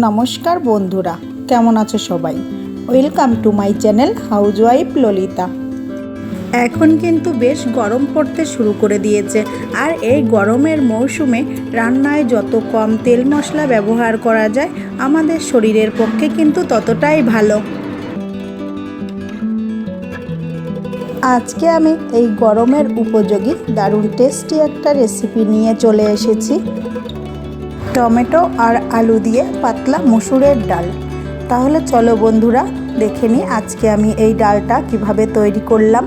নমস্কার বন্ধুরা, কেমন আছো সবাই? Welcome to my channel housewife Lalita এখন কিন্তু বেশ গরম পড়তে শুরু করে দিয়েছে, আর এই গরমের মৌসুমে রান্নায় যত কম তেল মশলা ব্যবহার করা যায়, আমাদের শরীরের পক্ষে কিন্তু ততটাই ভালো। আজকে আমি এই গরমের উপযোগী, দারুণ টেস্টি একটা রেসিপি নিয়ে চলে এসেছি। টমেটো আর আলু দিয়ে পাতলা মসুরের ডাল। তাহলে চলো বন্ধুরা, দেখে নিই আজকে আমি এই ডালটা কীভাবে তৈরি করলাম।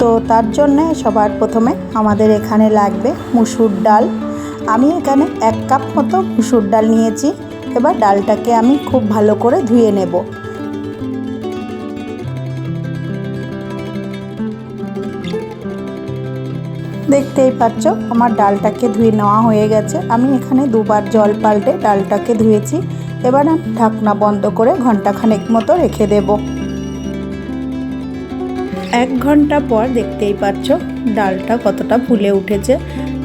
তো তার জন্য সবার প্রথমে আমাদের এখানে লাগবে মুসুর ডাল। আমি এখানে এক কাপ মতো মুসুর ডাল নিয়েছি। এবার ডালটাকে আমি খুব ভালো করে ধুয়ে নেব। দেখতেই পাচ্ছ, আমার ডালটাকে ধুয়ে নেওয়া হয়ে গেছে। আমি এখানে দুবার জল পাল্টে ডালটাকে ধুয়েছি। এবার আমি ঢাকনা বন্ধ করে ঘন্টাখানেক মতো রেখে দেব। এক ঘণ্টা পর দেখতেই পাচ্ছ, ডালটা কতটা ফুলে উঠেছে।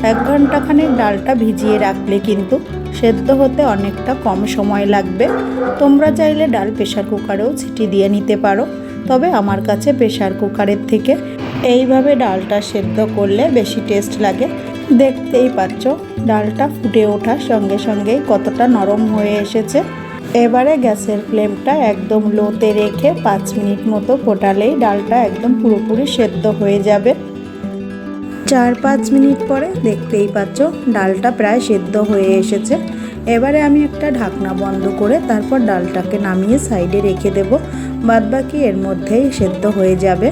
এক ঘন্টাখানেক ডালটা ভিজিয়ে রাখলে কিন্তু সেদ্ধ হতে অনেকটা কম সময় লাগবে। তোমরা চাইলে ডাল প্রেশার কুকারেও ছিটি দিয়ে নিতে পারো। তবে আমার কাছে প্রেশার কুকারের থেকে এইভাবে ডালটা সেদ্ধ করলে বেশি টেস্ট লাগে। দেখতেই পাচ্ছ, ডালটা ফুটে ওঠার সঙ্গে সঙ্গেই কতটা নরম হয়ে এসেছে। এবারে গ্যাসের ফ্লেমটা একদম লোতে রেখে পাঁচ মিনিট মতো ফোটালেই ডালটা একদম পুরোপুরি সেদ্ধ হয়ে যাবে। চার পাঁচ মিনিট পরে দেখতেই পাচ্ছ, ডালটা প্রায় সেদ্ধ হয়ে এসেছে। এবারে আমি একটা ঢাকনা বন্ধ করে তারপর ডালটাকে নামিয়ে সাইডে রেখে দেব। বাদবাকি এর মধ্যেই সেদ্ধ হয়ে যাবে।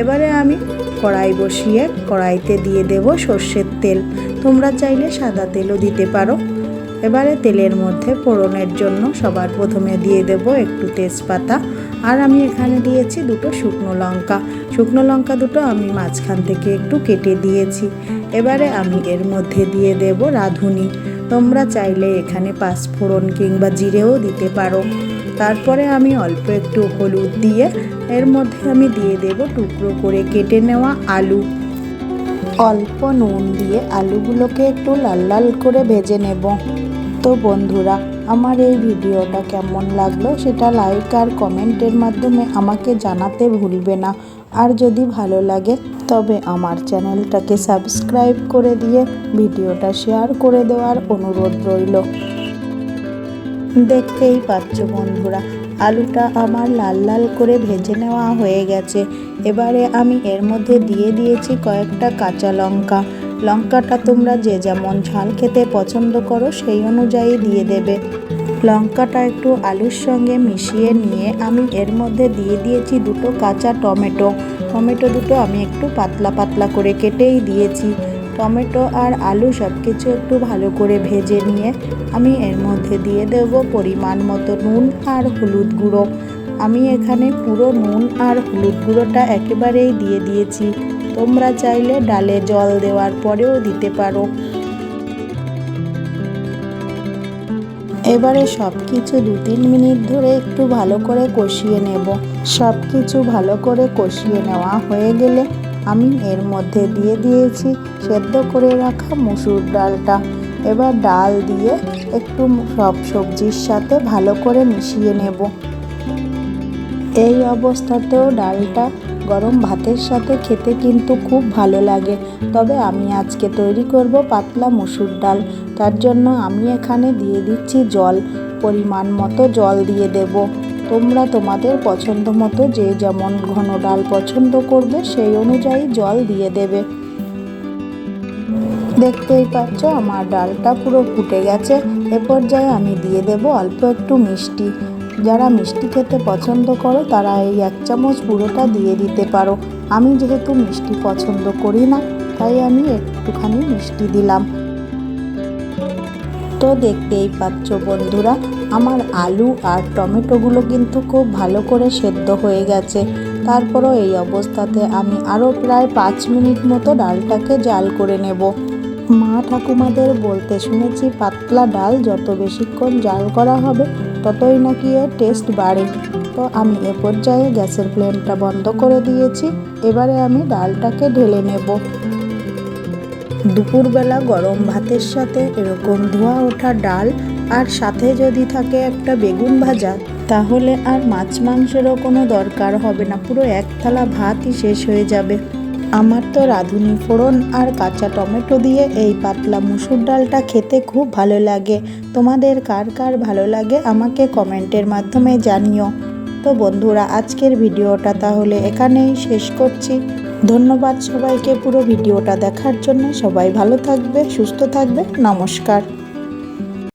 এবারে আমি কড়াই বসিয়ে কড়াইতে দিয়ে দেব সর্ষের তেল। তোমরা চাইলে সাদা তেলও দিতে পারো। এবারে তেলের মধ্যে ফোড়নের জন্য সবার প্রথমে দিয়ে দেব একটু তেজপাতা। আর আমি এখানে দিয়েছি দুটো শুকনো লঙ্কা। শুকনো লঙ্কা দুটো আমি মাঝখান থেকে একটু কেটে দিয়েছি। এবারে আমি এর মধ্যে দিয়ে দেব রাঁধুনি। তোমরা চাইলে এখানে পাঁচফোড়ন কিংবা জিরেও দিতে পারো। তারপরে আমি অল্প একটু হলুদ দিয়ে এর মধ্যে আমি দিয়ে দেব টুকরো করে কেটে নেওয়া আলু। অল্প নুন দিয়ে আলুগুলোকে একটু লাল লাল করে ভেজে নেব। তো বন্ধুরা, আমার এই ভিডিওটা কেমন লাগল সেটা লাইক আর কমেন্টের মাধ্যমে আমাকে জানাতে ভুলবে না। আর যদি ভালো লাগে, তবে আমার চ্যানেলটাকে সাবস্ক্রাইব করে দিয়ে ভিডিওটা শেয়ার করে দেওয়ার অনুরোধ রইল। দেখতেই পাচ্ছ বন্ধুরা, আলুটা আমার লাল লাল করে ভেজে নেওয়া হয়ে গেছে। এবারে আমি এর মধ্যে দিয়ে দিয়েছি কয়েকটা কাঁচা লঙ্কা। লঙ্কাটা তোমরা যে যেমন ঝাল খেতে পছন্দ করো, সেই অনুযায়ী দিয়ে দেবে। লঙ্কাটা একটু আলুর সঙ্গে মিশিয়ে নিয়ে আমি এর মধ্যে দিয়ে দিয়েছি দুটো কাঁচা টমেটো। টমেটো দুটো আমি একটু পাতলা পাতলা করে কেটেই দিয়েছি। টমেটো আর আলু সব কিছু একটু ভালো করে ভেজে নিয়ে আমি এর মধ্যে দিয়ে দেব পরিমাণ মতো নুন আর হলুদ গুঁড়ো। আমি এখানে পুরো নুন আর হলুদ গুঁড়োটা একেবারেই দিয়ে দিয়েছি। তোমরা চাইলে ডালে জল দেওয়ার পরেও দিতে পারো। এবারে সব কিছু দু তিন মিনিট ধরে একটু ভালো করে কষিয়ে নেব। সব কিছু ভালো করে কষিয়ে নেওয়া হয়ে গেলে আমি এর মধ্যে দিয়ে দিয়েছি সেদ্ধ করে রাখা মুসুর ডালটা। এবার ডাল দিয়ে একটু সব সবজির সাথে ভালো করে মিশিয়ে নেব। এই অবস্থাতেও ডালটা গরম ভাতের সাথে খেতে কিন্তু খুব ভালো লাগে। তবে আমি আজকে তৈরি করব পাতলা মুসুর ডাল। তার জন্য আমি এখানে দিয়ে দিচ্ছি জল, পরিমাণ মতো জল দিয়ে দেব। তোমরা তোমাদের পছন্দ মতো যে যেমন ঘন ডাল পছন্দ করবে, সেই অনুযায়ী জল দিয়ে দেবে। দেখতেই পাচ্ছ, আমার ডালটা পুরো ফুটে গেছে। এ পর্যায়ে আমি দিয়ে দেব অল্প একটু মিষ্টি। যারা মিষ্টি খেতে পছন্দ করো, তারা এই এক চামচ পুরোটা দিয়ে দিতে পারো। আমি যেহেতু মিষ্টি পছন্দ করি না, তাই আমি একটুখানি মিষ্টি দিলাম। তো দেখতেই পাচ্ছ বন্ধুরা, আমার আলু আর টমেটোগুলো কিন্তু খুব ভালো করে সেদ্ধ হয়ে গেছে। তারপরও এই অবস্থাতে আমি আরও প্রায় পাঁচ মিনিট মতো ডালটাকে জাল করে নেব। মা ঠাকুমাদের বলতে শুনেছি, পাতলা ডাল যত বেশিক্ষণ জাল করা হবে, ততই নাকি এর টেস্ট বাড়ে। তো আমি এ পর্যায়ে গ্যাসের ফ্লেমটা বন্ধ করে দিয়েছি। এবারে আমি ডালটাকে ঢেলে নেব। দুপুরবেলা গরম ভাতের সাথে এরকম ধোয়া ওঠা ডাল আর সাথে যদি থাকে একটা বেগুন ভাজা, তাহলে আর মাছ মাংসেরও কোনো দরকার হবে না। পুরো এক থালা ভাতই শেষ হয়ে যাবে। আমার তো রাঁধুনি ফোড়ন আর কাঁচা টমেটো দিয়ে এই পাতলা মুসুর ডালটা খেতে খুব ভালো লাগে। তোমাদের কার কার ভালো লাগে আমাকে কমেন্টের মাধ্যমে জানিও। তো বন্ধুরা, আজকের ভিডিওটা তাহলে এখানেই শেষ করছি। ধন্যবাদ সবাইকে পুরো ভিডিওটা দেখার জন্য। সবাই ভালো থাকবে সুস্থ থাকবে। নমস্কার।